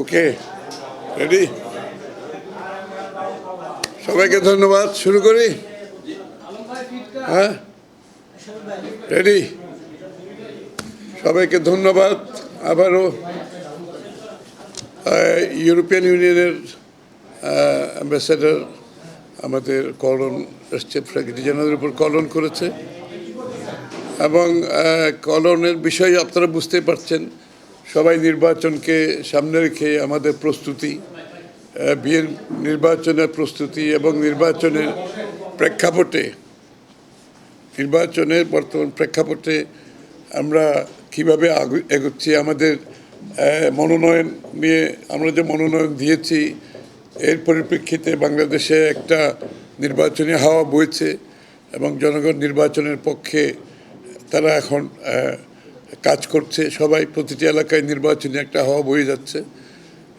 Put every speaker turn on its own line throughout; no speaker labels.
Okay ready সবাইকে ধন্যবাদ, শুরু করি? হ্যাঁ? রেডি সবাইকে ধন্যবাদ, আবারও ইউরোপিয়ান ইউনিয়নের অ্যাম্বাসেডার আমাদের কলন এসছে ফ্রেগরিজানের উপর কলন করেছে। এবং কলনের বিষয়ে আপনারা বুঝতে পারছেন সবাই নির্বাচনকে সামনে রেখে আমাদের প্রস্তুতি বিয়ের নির্বাচনের প্রস্তুতি এবং নির্বাচনের প্রেক্ষাপটে, নির্বাচনের বর্তমান প্রেক্ষাপটে আমরা কীভাবে এগোচ্ছি, আমাদের মনোনয়ন নিয়ে আমরা যে মনোনয়ন দিয়েছি, এর পরিপ্রেক্ষিতে বাংলাদেশে একটা নির্বাচনী হাওয়া বইছে এবং জনগণ নির্বাচনের পক্ষে তারা এখন কাজ করছে, সবাই প্রতিটি এলাকায় নির্বাচনী একটা হওয়া বয়ে যাচ্ছে।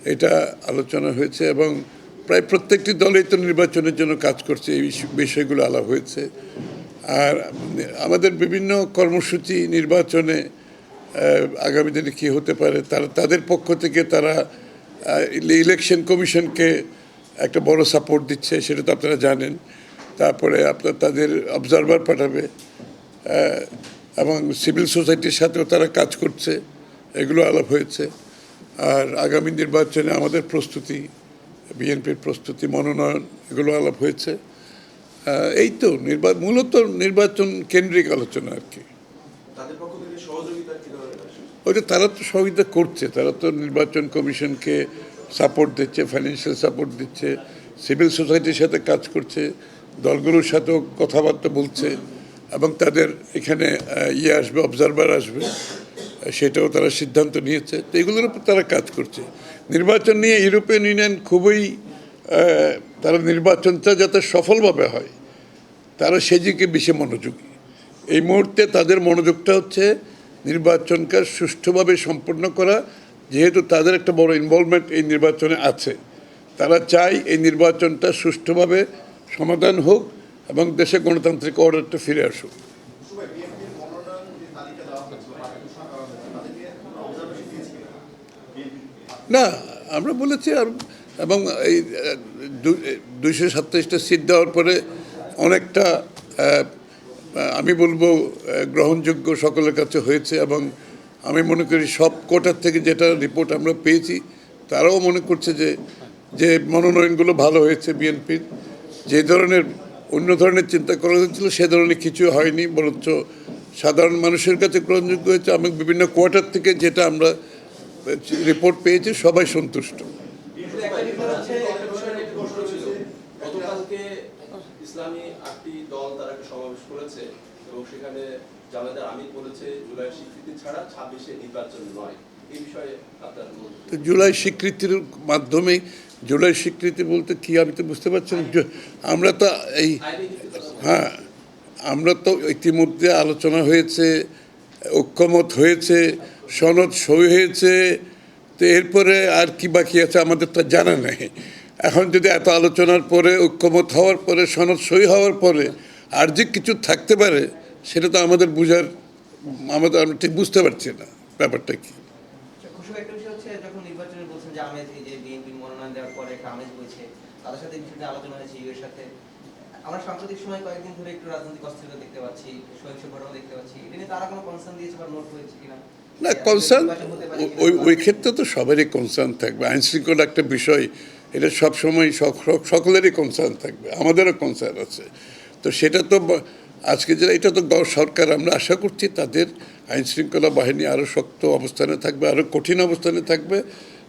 এটা আলোচনা হয়েছে এবং প্রায় প্রত্যেকটি দলই তো নির্বাচনের জন্য কাজ করছে, এই বিষয়- বিষয়গুলো আলাপ হয়েছে। আর আমাদের বিভিন্ন কর্মসূচি নির্বাচনে আগামী দিনে কী হতে পারে, তারা, তাদের পক্ষ থেকে তারা ইলেকশন কমিশনকে একটা বড় সাপোর্ট দিচ্ছে, সেটা তো আপনারা জানেন। তারপরে আপনার তাদের অবজারভার পাঠাবে। এবং সিভিল সোসাইটির সাথেও তারা কাজ করছে এগুলো আলাপ হয়েছে। আর আগামী নির্বাচনে আমাদের প্রস্তুতি বিএনপির প্রস্তুতি মনোনয়ন এগুলো আলাপ হয়েছে। এই তো নির্বা মূলত নির্বাচন কেন্দ্রিক আলোচনা আর কি? ওইটা তারা তো সহযোগিতা করছে তারা তো নির্বাচন কমিশনকে সাপোর্ট দিচ্ছে ফাইন্যান্সিয়াল সাপোর্ট দিচ্ছে সিভিল সোসাইটির সাথে কাজ করছে দলগুলোর সাথেও কথাবার্তা বলছে। এবং তাদের এখানে ইয়ে আসবে অবজারভার আসবে। সেটাও তারা সিদ্ধান্ত নিয়েছে। তো এগুলোর উপর তারা কাজ করছে। নির্বাচন নিয়ে ইউরোপিয়ান ইউনিয়ন খুবই তারা নির্বাচনটা যাতে সফলভাবে হয়, তারা সেদিকে বেশি মনোযোগী। এই মুহূর্তে তাদের মনোযোগটা হচ্ছে নির্বাচনকে সুষ্ঠুভাবে সম্পন্ন করা, যেহেতু তাদের একটা বড় ইনভলভমেন্ট এই নির্বাচনে আছে। তারা চায় এই নির্বাচনটা সুষ্ঠুভাবে সমাধান হোক এবং দেশে গণতান্ত্রিক অর্ডারটা ফিরে আসুক। না, আমরা বলেছি আর, এবং এই দুইশো সাতত্রিশটা সিট দেওয়ার পরে অনেকটা আমি বলব গ্রহণযোগ্য সকলের কাছে হয়েছে এবং আমি মনে করি সব কোটার থেকে যেটা রিপোর্ট আমরা পেয়েছি, তারাও মনে করছে যে যে মনোনয়নগুলো ভালো হয়েছে বিএনপির, যে ধরনের অন্য ধরনের চিন্তা করা হয়েছিল সে ধরনের কিছু হয়নি বরঞ্চ সাধারণ মানুষের কাছে গ্রহণযোগ্য হয়েছে এবং বিভিন্ন কোয়ার্টার থেকে যেটা আমরা রিপোর্ট পেয়েছি সবাই সন্তুষ্ট।
ইসলামী আটটি দল তারা একটা সমাবেশ করেছে এবং সেখানে জামায়াতের আমির বলেছে জুলাই স্বীকৃতি ছাড়া ছাব্বিশে নির্বাচন নয়। এই বিষয়ে আপনার
জুলাই স্বীকৃতির মাধ্যমে জুলাই স্বীকৃতি বলতে কি আমি তো বুঝতে পারছি আমরা তো এই হ্যাঁ আমরা তো ইতিমধ্যে আলোচনা হয়েছে, ঐক্যমত হয়েছে, সনদ সই হয়েছে, তো এরপরে আর কি বাকি আছে আমাদের তো জানা নেই। এখন যদি এত আলোচনার পরে, ঐক্যমত হওয়ার পরে, সনদ সই হওয়ার পরে আর যে কিছু থাকতে পারে, সেটা তো আমাদের বুঝার আমাদের আমরা ঠিক বুঝতে পারছি না। ব্যাপারটা কি
খুশি একটা বিষয় হচ্ছে যখন নির্বাচনে বলছেন যে আমেজ এই যে বিএনপি মনোনয়ন দেওয়ার পরে একটা আমেজ বইছে তাদের সাথে এই বিষয়টা আলোচনা হয়েছে ইউএর সাথে আমরা সাম্প্রতিক সময় কয়েকদিন ধরে একটু রাজনৈতিক অস্থিরতা দেখতে পাচ্ছি সহিংস ঘটনা দেখতে পাচ্ছি। এটা নিয়ে তারা কোনো কনসার্ন দিয়েছে বা নোট হয়েছে কিনা?
না কনসার্ন? ওই ওই ক্ষেত্রে তো সবারই কনসার্ন থাকবে। আইন শৃঙ্খলা একটা বিষয় এটা সবসময় সকলেরই কনসার্ন থাকবে। আমাদেরও কনসার্ন আছে। তো সেটা তো আজকে যে এটা তো সরকার আমরা আশা করছি তাদের আইন শৃঙ্খলা বাহিনী আরও শক্ত অবস্থানে থাকবে আরও কঠিন অবস্থানে থাকবে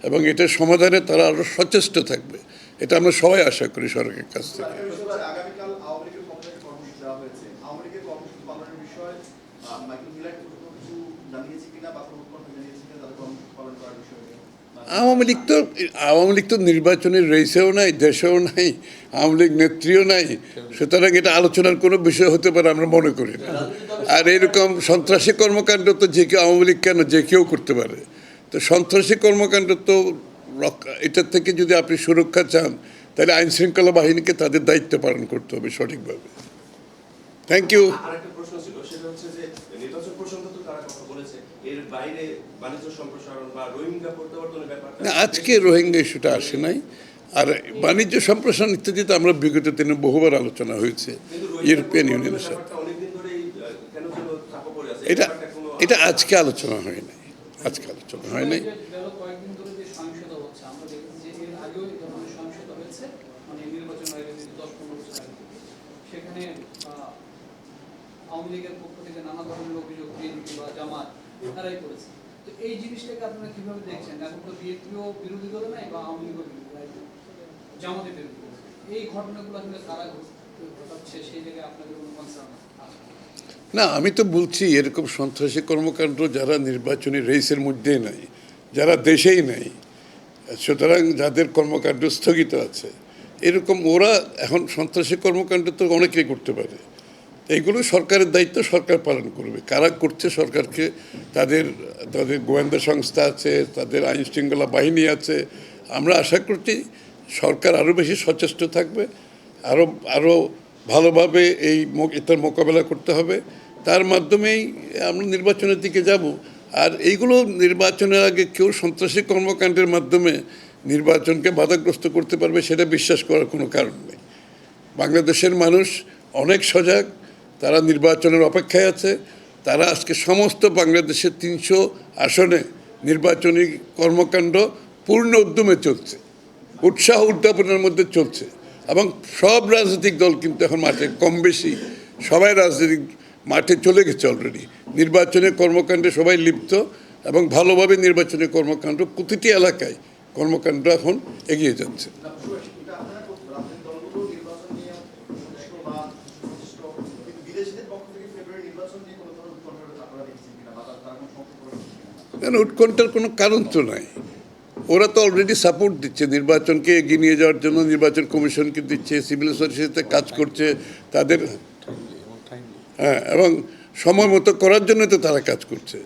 এবং এটার সমাধানে তারা আরও সচেষ্ট থাকবে। এটা আমরা সবাই আশা করি সরকারের কাছ থেকে
বৃহস্পতিবার আগামীকাল আওয়ামী লীগের পক্ষ থেকে কর্মসূচি দেওয়া হয়েছে আওয়ামী লীগের কর্মসূচি পালনের বিষয়ে আহ, মাইকেল মিলার কোনো কিছু জানিয়েছে কিনা বা কোনো উৎকণ্ঠা জানিয়েছে কিনা তাদের কর্মসূচি পালন করার বিষয়ে
আওয়ামী লীগ তো, আওয়ামী লীগ তো নির্বাচনের রেসেও নাই, দেশেও নাই, আওয়ামী লীগ নেত্রীও নাই। সুতরাং এটা আলোচনার কোনো বিষয় হতে পারে আমরা মনে করি না। আর এরকম সন্ত্রাসী কর্মকাণ্ড তো যে কেউ, আওয়ামী লীগ কেন যে কেউ করতে পারে? তো সন্ত্রাসী কর্মকাণ্ড তো এটার থেকে যদি আপনি সুরক্ষা চান, তাহলে আইন শৃঙ্খলা বাহিনীকে তাদের দায়িত্ব পালন করতে হবে সঠিকভাবে। থ্যাংক ইউ
আরেকটা প্রশ্ন ছিল সেটা হচ্ছে যে নির্বাচন প্রসঙ্গ তো তারা কথা বলেছে। এর বাইরে বাণিজ্য সম্প্রসারণ বা রোহিঙ্গা প্রত্যাবর্তনের ব্যাপারটা
না আজকে রোহিঙ্গা ইস্যুটা আসে নাই। আর বাণিজ্য সম্প্রসারণ ইত্যাদিতে আমরা বিগত দিনে বহুবার আলোচনা হয়েছে ইউরোপিয়ান ইউনিয়নের সাথে। এটা এটা আজকে আলোচনা হয় নাই। আজকে আলোচনা হয় নাই।
মানে সেখানে আওয়ামী লীগের পক্ষ থেকে নানা ধরনের অভিযোগ, বিএনপি বা জামাত, তারাই করেছে। তো এই জিনিসটাকে আপনারা কীভাবে দেখছেন? এখন তো বিএনপিও বিরোধী দলে নাই বা আওয়ামী লীগও বিরোধী। জামাতের বিরোধী। এই ঘটনাগুলো আসলে কারা ঘটাচ্ছে সেই জায়গায় আপনাদের কোনো কনসার্ন
না, আমি তো বলছি, এরকম সন্ত্রাসী কর্মকাণ্ড যারা নির্বাচনী রেসের মধ্যে নাই, যারা দেশেই নাই, সুতরাং যাদের কর্মকাণ্ড স্থগিত আছে, এরকম ওরা এখন সন্ত্রাসী কর্মকাণ্ড তো অনেকেই করতে পারে। এইগুলো সরকারের দায়িত্ব, সরকার পালন করবে। কারা করছে সরকারকে? তাদের তাদের গোয়েন্দা সংস্থা আছে, তাদের আইন শৃঙ্খলা বাহিনী আছে। আমরা আশা করছি সরকার আরও বেশি সচেষ্ট থাকবে আরও আরও ভালোভাবে এই এটার মোকাবেলা করতে হবে। তার মাধ্যমেই আমরা নির্বাচনের দিকে যাব। আর এইগুলো নির্বাচনের আগে কেউ সন্ত্রাসী কর্মকাণ্ডের মাধ্যমে নির্বাচনকে বাধাগ্রস্ত করতে পারবে, সেটা বিশ্বাস করার কোনো কারণ নেই। বাংলাদেশের মানুষ অনেক সজাগ তারা নির্বাচনের অপেক্ষায় আছে। তারা আজকে সমস্ত বাংলাদেশের তিনশো আসনে নির্বাচনী কর্মকাণ্ড পূর্ণ উদ্যমে চলছে। উৎসাহ উদ্যাপনের মধ্যে চলছে এবং সব রাজনৈতিক দল কিন্তু এখন মাঠে কম বেশি সবাই রাজনৈতিক মাঠে চলে গেছে অলরেডি নির্বাচনের কর্মকাণ্ডে সবাই লিপ্ত এবং ভালোভাবে নির্বাচনী কর্মকাণ্ড প্রতিটি এলাকায় কর্মকাণ্ড এখন এগিয়ে যাচ্ছে
না, এটা আপনারা করতে- রাজনৈতিক দলগুলো নির্বাচন নিয়ে সচেষ্ট বা সচেষ্ট, কিন্তু বিদেশিদের পক্ষ থেকে ফেব্রুয়ারি নির্বাচন নিয়ে কোনো ধরনের উৎকণ্ঠা আপনারা দেখছেন কিনা বা তারা তারা কোনো সংকল্প করেছেন কিনা?
উৎকণ্ঠার কোনো কারণ তো নাই। ওরা তো অলরেডি সাপোর্ট দিচ্ছে। নির্বাচনকে এগিয়ে নিয়ে যাওয়ার জন্য নির্বাচন কমিশনকে দিচ্ছে সিভিল সোসাইটিতে কাজ করছে, তাদের হ্যাঁ এবং সময় মতো করার জন্য তো তারা কাজ করছে।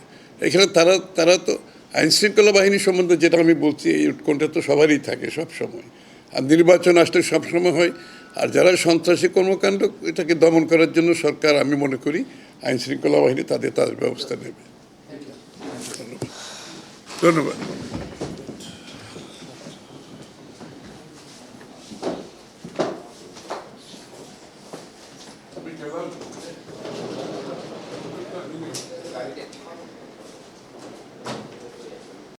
এখানে তারা তারা তো আইনশৃঙ্খলা বাহিনী সম্বন্ধে যেটা আমি বলছি, এই উৎকণ্ঠা তো সবারই থাকে সব সময় আর নির্বাচন আসলে সবসময় হয়। আর যারা সন্ত্রাসী কর্মকাণ্ড এটাকে দমন করার জন্য সরকার, আমি মনে করি, আইনশৃঙ্খলা বাহিনী তাদের তাদের ব্যবস্থা নেবে।
ধন্যবাদ।